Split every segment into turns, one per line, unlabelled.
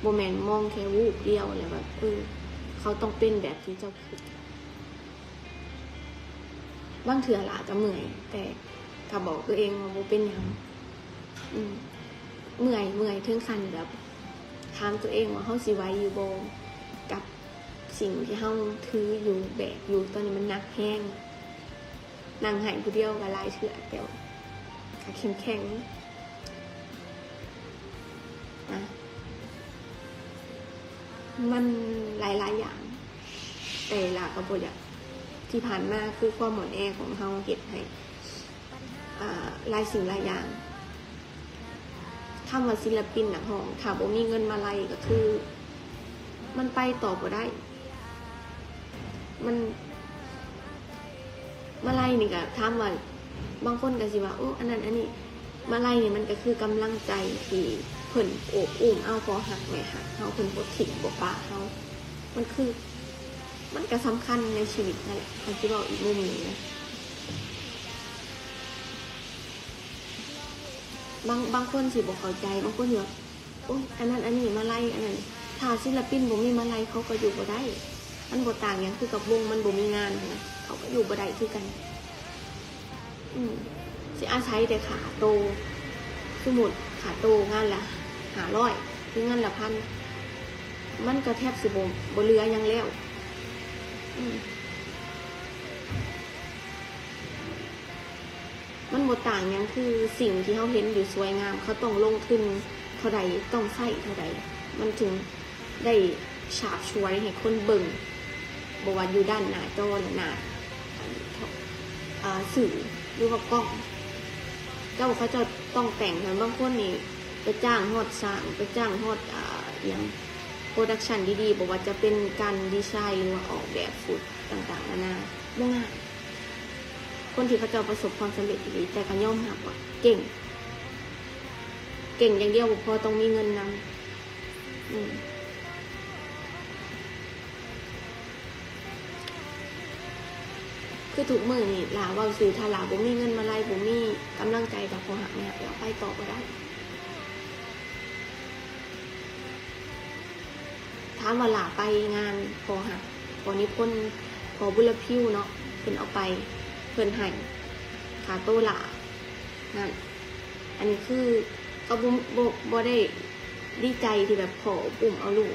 โบแมนมองแค่วูบเดียวแล้วแบบเออเขาต้องเป็นแบบที่เจ้าคิดบางเถื่อหลาจะเหมื่อย แต่ก็บอกตัวเองว่าโบเป็นยังอืมเมื่อยเมื่อยถึงขั้นแบบถามตัวเองว่าเฮาสิไหวอยู่บ่กับสิ่งที่เฮาถืออยู่แบกอยู่ตอนนี้มันหนักแห้งนั่งหายผู้เดียวก็หลายเถื่อแต่ว่าก็เข้มแข็ง มันหลายๆอย่าง แต่ละก็บอยากที่ผ่านมาคือความหมอนแอของเฮาเห็ดให้หลายสิ่งหลายอย่างคำว่าศิลปินนักห้องถ้าบ่มีเงินมาไล่ก็คือ มันไปต่อบ่ได้ มันมาไล่นี่ก็ถามว่าบางคนก็สิว่าโอ้อันนั้นอันนี้ มาไล่เนี่ยมันก็คือกำลังใจที่เพิ่นโอบอุ้มเอาพอหักแม่หักเฮาเพิ่นบ่ทิ้งบ่ปาเฮามันคือ มันก็สำคัญในชีวิตนั่นแหละอันที่บอกอีกมุมหนึงนะบางบางคนสิบ่เข้าใจบางคนสิว่าโอ้ยอันนั้นอันนี้มาไล่อันนั้นถ้าศิลปินบ่มีมาไล่เขาก็อยู่บ่ได้ มันบ่ต่างหยังคือกับวงมันบ่มีงานนะเขาก็อยู่บ่ได้คือกัน อืม สิอาศัยแต่ขาโต สมุดขาโตงานละหาร้อยหรืองานละพัน มันก็แทบสิบบบ่เหลือยังแล้วมันบ่ต่างหยังคือสิ่งที่เขาเห็นอยู่สวยงาม เขาต้องลงทุนเท่าใดต้องใส่เท่าใดมันถึงได้ฉาบช่วยให้คนเบิ่งบอกว่าอยู่ด้านหน้าจอหรือหน้าสื่อหรือว่ากล้อง เจ้าเขาจะต้องแต่งกันบางคนนี่ไปจ้างฮอดสร้างไปจ้างฮอดอ่าอย่างโปรดักชันดีๆบอกว่าจะเป็นการดีไซน์หรือว่าออกแบบฟุตต่างๆนานาไม่ง่ายคนที่เขาเจะประสบความสำเร็จดีแต่ก็ย่อมหักว่าเก่ง เก่งอย่างเดียวบ่พอต้องมีเงินนำอืม คือถูกมือนี่ลาเว่าสื่อถ้าลาบ่มีเงินมาไล่บ่มีกำลังใจจากพอหักเนี่ยเดี๋ยวไปต่อก็ได้ถามว่าลาไปงานพอหักพอนิพนธ์พอบุรพิวเนาะเพิ่นเอาไปเพิ่นให้ขาโตหลานั่นอันนี้คือก็บ่บ่บ่ได้ดีใจที่แบบพอปุ่มเอาลูก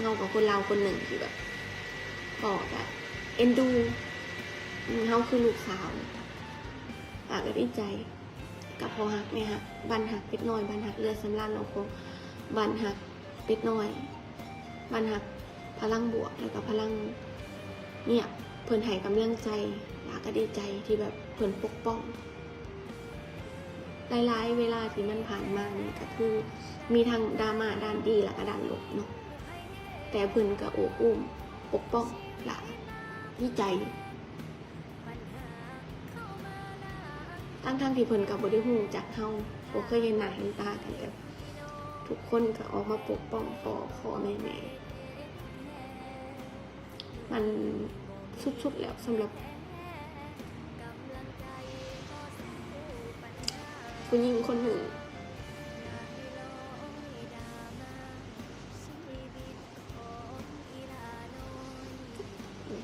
เงากับคนเราคนหนึ่งที่แบบพอแบบเอ็นดู เขาคือลูกสาวปากก็ดีใจ กับพอหักเนี่ยหักบันหักเป็ดน้อยบันหักเลือดสำลันเราคงบันหักเป็ดน้อยบันหักพลังบวกแล้วก็พลังเนี่ยเพิ่อนให้กำลังใจหลากก็ดีใจที่แบบเพิ่อนปกป้องหลายๆเวลาที่มันผ่านมานี่ก็คือมีทั้งดราม่าด้านดีและก็ด้านลบเนาะแต่เพิ่อนก็โอบอุ้มปกป้องหลาดีใจ ทั้งทั้งที่เพิ่นกับบริหูจากเฮาบ่เคยเห็นหน้าเห็นตากันแต่ทุกคนก็ออกมาปกป้องพ่อพ่อแม่แม่มันสุดๆแล้วสำหรับผู้หญิงคนหนึ่ง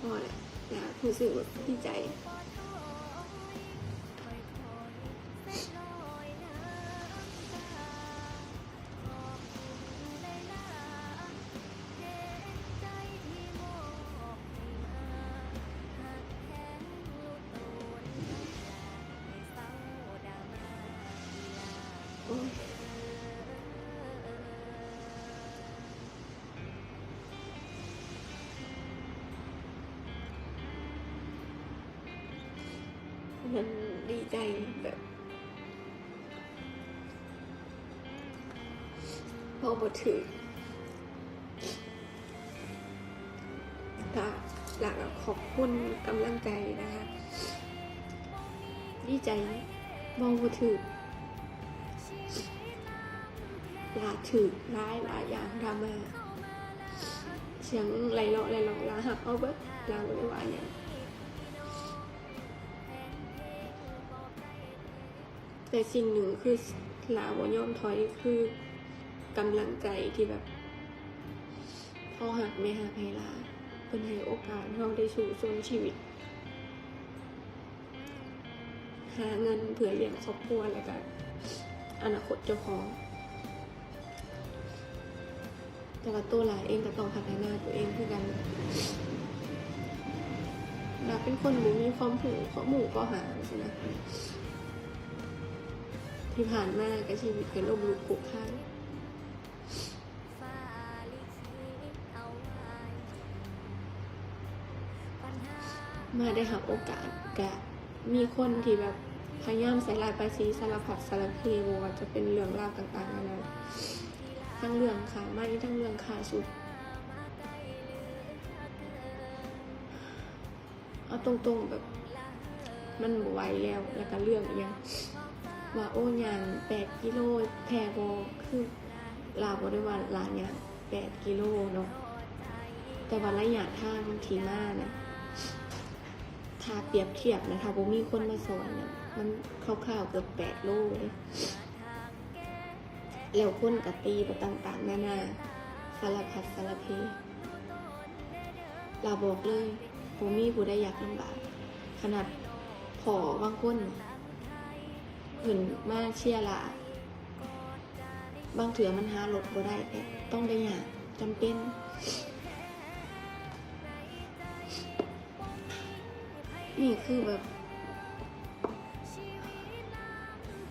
พ่อแหละนะรู้สึกแบบดีใจ มันดีใจแบบพอบทถือตาหลักขอบคุณกำลังใจนะคะ ดีใจมองบทถือลาถือร้ายหลายอย่างดราม่าเสียงไหลเลาะไหลเลาะลาหักเอาเบิดลาบริวารเนี่ยง แต่สิ่งหนึ่งคือลาบ่ยอมถอยคือกำลังใจที่แบบพ่อหักไม่หักให้ลาเพิ่นให้โอกาสเราได้สู่ส่วนชีวิต หาเงินเผื่อเลี้ยงครอบครัวแล้วก็อนาคตเจ้าของแต่ว่าตัวหลายเองก็ต้องพัฒนาตัวเองคือกันเราเป็นคนบ่มีความผูกข้อหมู่ก็หาใช่ไหม ที่ผ่านมาก็ชีวิตก็ล่มลุกคลุกคลานมาได้หาโอกาสกะมีคนที่แบบพยายามใส่ลายไปสีสารพัดสารเพบ่ว่าจะเป็นเรื่องราวต่างๆนานาทั้งเรื่องขาไม่ทั้งเรื่องขาสุด เอาตรงๆแบบมันไหวแล้วแล้วก็เรื่องอหยัง ว่าโอ้ยางแปดกิโลแพรบอคือลาวบ่ได้ว่าลานยางแปดกิโลเนาะแต่ว่าระยะทางทีมานะถ้าเปรียบเทียบนะถ้าบ่มีคนมาสอนเนี่ยมันคร่าวๆเกือบแปดโลเลยแล้วคนกตีไปต่างๆนานาสารพัดสารเพเราบอกเลยผมมีผู้ได้อยากลำบาก ขนาดพอบางคน เห็นมาเชียร์ละบางเถื่อมันหารถบ่ได้แต่ต้องได้อยากจำเป็นนี่คือแบบ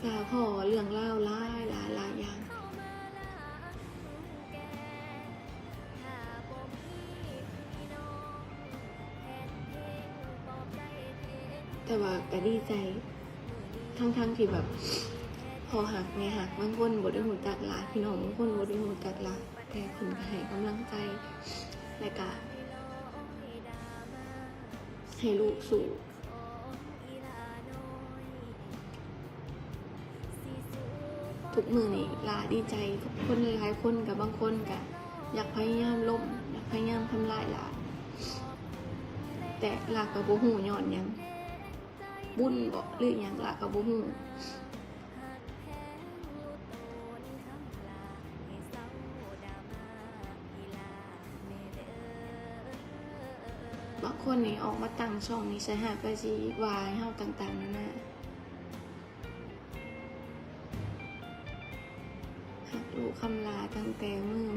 กาพอเรื่องเล่าหลายหลายหลายอย่างแต่ว่าก็ดีใจ ทั้งๆที่แบบ พอหักแม่หักบางคนบ่ได้หูจักหลายพี่น้องบางคนบ่ได้หูจักหลายแต่คุณก็ให้กำลังใจและก็ให้ลูกสู่ทุกมือนี่ลาดีใจกับคนหลายคนกับบางคนก็อยากพยายามล้มอยากพยายามทำลายลาแต่ลากับบ่หูย้อนยัง บุญบอกหรืออย่างละกับบุหูบางคนนี่ออกมาตั้งช่องนี่ใช้หาไปสีวายเฮาต่างๆนั่นน่ะหักลูกคำลาตั้งแต่มือ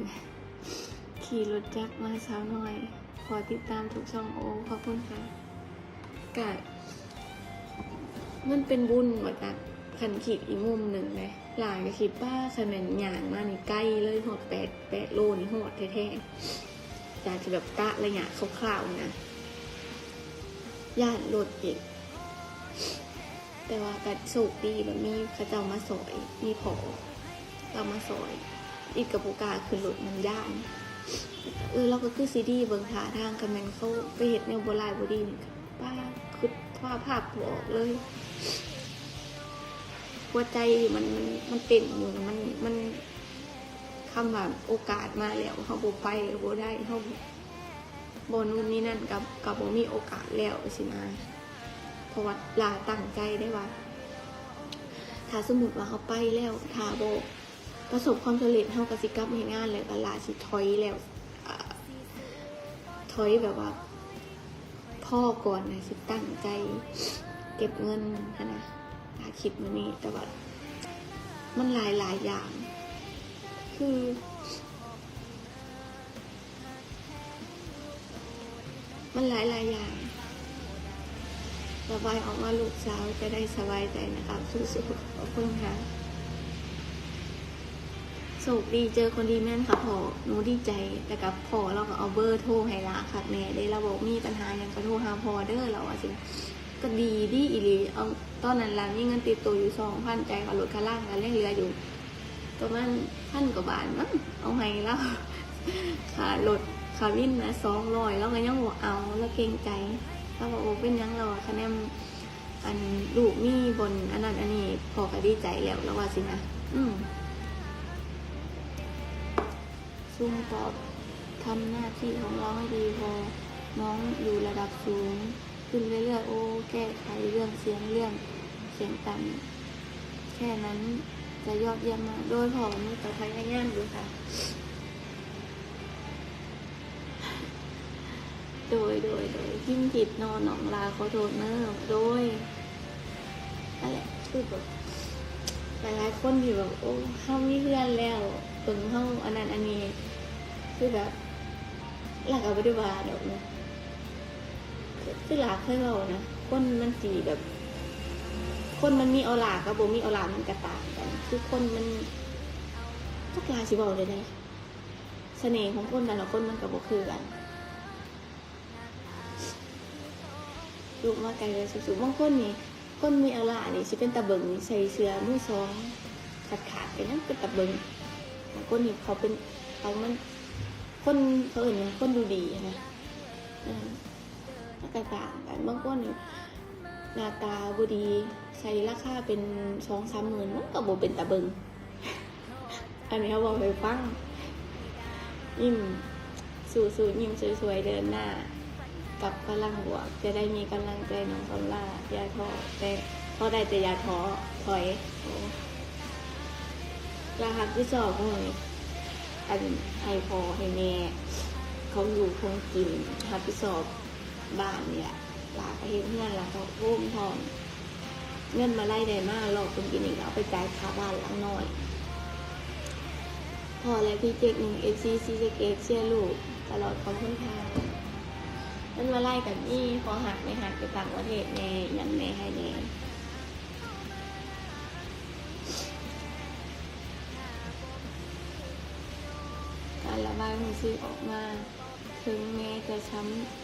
ขี่รถจักรมาเช้าหน่อย ขอติดตามทุกช่องโอ้ขอบคุณค่ะกะ มันเป็นบุญมาจากขันขีดอีกมุมหนึ่งเลยหลานก็คิดว่าคะแนนหยางมานี่ใกล้เลยหดแปดแปดโลนี่หดแท้ๆจากจะแบบกะระยะคร่าวๆนะญาติรถอีก แต่ว่ากัดโชคดีแบบมีเข้าเจ้ามาสอยมีผอเรามาสอย อีกกับโอกาคือรถมันย่านเออเราก็คือซีดีเบิงหาทางกันแมนเขาไปเห็ดแนวโบราณบดีนี่ป้าคือว่าภาพบออกเลย หัวใจมันมันมันเต้นอยู่มันมันคำว่าโอกาสมาแล้วเขาบไปบ่ได้เขาบนู่นนี่นั่นกับกับบ่มีโอกาสแล้วสินะเพราะว่าลาตั้งใจได้ว่า ถ้าสมมติว่าเขาไปแล้วถ้าโบประสบความสำเร็จเขากสิกลับเห็นงานแล้วก็ลาสิถอยแล้วถอยแบบว่าพ่อก่อนนะสิตั้งใจ ก็บเงินนะหาคิดมันนี่แต่ว่ามันหลายหลายอย่าง คือ มันหลายหลายอย่างระบายออกมาลูกสาวจะได้สบายใจนะคะสู้ๆขอบคุณค่ะโชคดีเจอคนดีแม่นค่ะพ่อหนูดีใจแต่กับพ่อเราก็เอาเบอร์โทรให้ละค่ะแม่ได้เราบอกมีปัญหาอย่างก็โทรหาพ่อเด้อเราอะสิ ก็ดีดีอีหลีเอาตอนนั้นเรามีเงินติดตัวอยู่สองพันใจกับรถค่างล่างกันเรื่องเรืออยู่ประมาณพันกว่าบาทมั้งเอาให้แล้วค่ารถค่าวินนะสองร้อยแล้วก็ยังบอกเอาแล้วเกรงใจเราบอกโอ้เป็นยังเราคะแนนอันลูกมีบนอันนั้นอันนี้พอก็ดีใจแล้วแล้วว่าสินะอืมซุ่มตอบทำหน้าที่ของเราให้ดีพอน้องอยู่ระดับสูง ขึ้นเรื่อยๆโอ้แก้ไขเรื่องเสียงเรื่องเสียงต่ำแค่นั้นจะยอดเยี่ยมมากโดยพอมีต่อพยายามดูค่ะ โดยโดยโดยพิมพ์ผิดนอนหนองลาขอโทษเนอะโดยนั่นแหละคือแบบหลายๆคนที่แบบโอ้เข้ามีเพื่อนแล้วเปิงเข้าอันนั้นอันนี้คือแบบหลักเอาไปด้วยว่าเดี๋ยวเนาะ คือหลักเคยเรานะคนมันสีแบบ คนมันมีเอาหลากับบ่มีเอาหลามันกระต่างกัน คือคนมันก็กลายสิบอกเลยนะเสน่ห์ของคนแต่ละคนมันกับโบคือกันลูกมาไกลเลยสุดๆบางคนนี่คนมีเอาหลานี่สิเป็นตะเบิงนี่ใส่เสื้อมือสองขาดขาดๆไปนั่นเป็นตะเบิงบางคนนี่เขาเป็นเขามันคนเขาอื่นว่าคนดูดีนะ มันแตกต่างกันบางคนหน้าตาบดีใช้ราคาเป็นสองสามหมื่นมันก็บ่เป็นตะเบิงอันนี้เขาบอกไปฟังยิ้มสู้ๆยิ้มสวยๆเดินหน้า กับพลังบวก จะได้มีกำลังใจน้องซอล่าอย่าท้อแต่พอได้แต่อย่าท้อถอยรหัสที่สองก็เลยอันให้พอให้แม่เขาอยู่คงกินรับผิดชอบ บ้านเนี่ยลาไปเห็นเพื่อนลาเขาร่มทองเงินมาไล่ได้มากหลอกคนกินอีกเอาไปจ่ายค่าบ้านหลังน้อย พอแล้วพี่เจ๊กหนึ่งเอฟซีซีเจเกเชียร์ลูกตลอดขอบคุณค่ะมันมาไล่กันนี่พอหักไม่หักไปต่างประเทศแน่ยังแน่ให้แน่การระบายความรู้สึกออกมา ถึงแม้จะช้ำ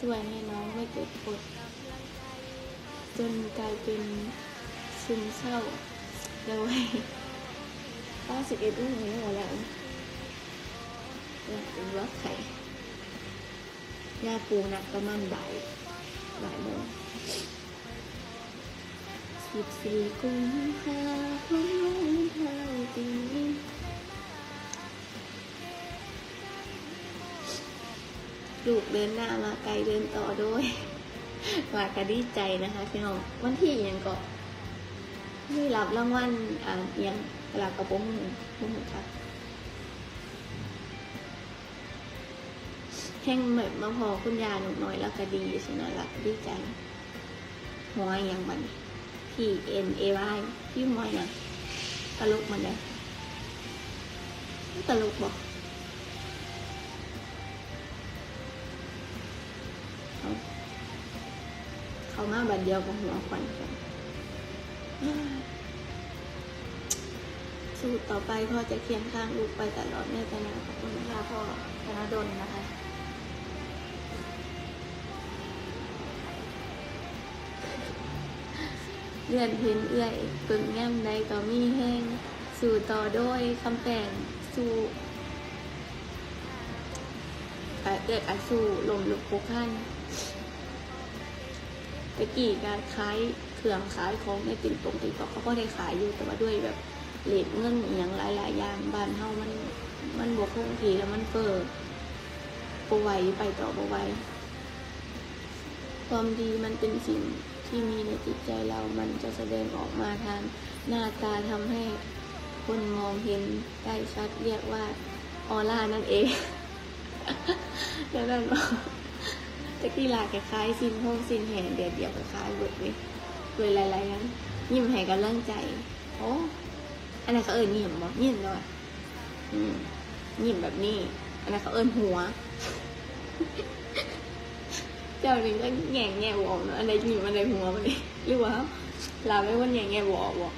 ช่วยให้น้องไม่เกิดปวดจนกลายเป็นซึมเศร้าโดยป้าสิบเอ็ดรุ่นนี้หมดแล้วเนี่ยเป็นว่าไข่ยาปูหนักประมาณบ่ายบ่ายโมงสิบสี่กุมภาพันธ์เท่าปี ลูกเดินหน้ามาไกลเดินต่อด้วยว่ากระดีใจนะคะพี่น้องวันที่ยังก็ไม่รับรางวัลอ่าอิหยังเวลากกระโปรงมือค่ะแห้งแบบมาพอคุณยาหนูน้อยแล้วก็ดีสินะแล้วก็ดีใจหัวอย่างมันพี่เอ็นเอวายพี่มอยนะตลกมันเลยตลกบอก เขามาบัดเดียวกับหัวควันสูตรต่อไปพ่อจะเคียงข้างลูกไปตลอดในตนาขอบคุณนะคะพ่อธนดลนะคะเลื่อนเห็นเอื้อยปึงย่ำใดก็มีแห้ง สู่ต่อโด้วยคำแปลงสู่เอ่อเอื้อยอาสู่ลมลุกพุกขั้น ตะกี้การขายเครื่องขายของในติ่งตรงติ่งต่อเขาก็ได้ขายอยู่แต่ว่าด้วยแบบเหลทเงินอย่างหลายๆอย่างบ้านเฮามันมันบวกคงทีแล้วมันเปิดบไหวไปต่อบไหวความดีมันเป็นสิ่งที่มีในจิตใจเรามันจะแสดงออกมาทางหน้าตาทำให้คนมองเห็นได้ชัดเรียกว่าออร่านั่นเอง แล้วนั่นบอ ตะกี้ลาคล้ายๆสินห้องสินแห่เดียวเดียวคล้ายๆเบิดเลยเวยหลายๆนั้นยิ้มให้กันเรื่องใจโอ้อันนั้นเขาเอิญยิ้มบ่ยิ้มด้วยอืมยิ้มแบบนี้ อันนั้นเขาเอิญหัว เจ้าหนี่ก็แง่แง่วอกเนอะอันใดหยิบอันใดหัวมันนี่หรือว่าลาไม่ว่าแง่แง่วอกวะ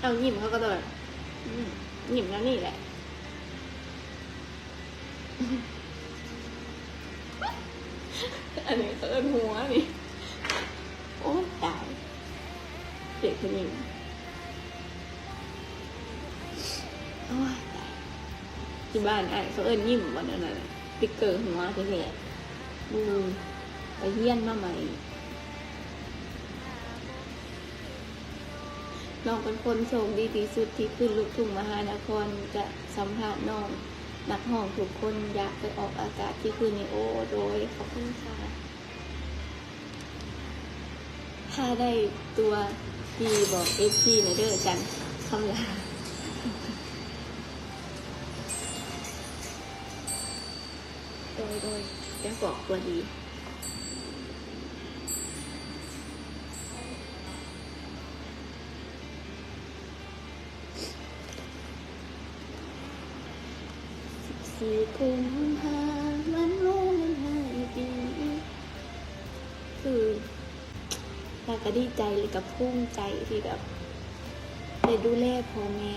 เอาหยิบเขาก็จะแบบหยิบแล้วนี่แหละ อันนี้เอิน หัวนี่โอ้ตายเด็กคนนี้โอ้ยตายที่บ้านไอ้เขาเอินยิ้มวันนั้นน่ะติ๊กเกอร์หัวเท่ๆดูไปเยี่ยนมาใหม่น้องเป็นคนโชคดีที่สุดที่ขึ้นลูกทุ่งมหานครจะสัมภาษณ์น้องนักห้องทุกคนอยากไปออกอากาศที่คืนนี้โอ้โดยขอบคุณค่ะ ถ้าได้ตัวดีบอกเอฟซีในเด้อจันคำลาโดยโดยจะบอกตัวดีสี่กุม ดีใจเลยกับภูมิใจที่แบบได้ดูแลพ่อแม่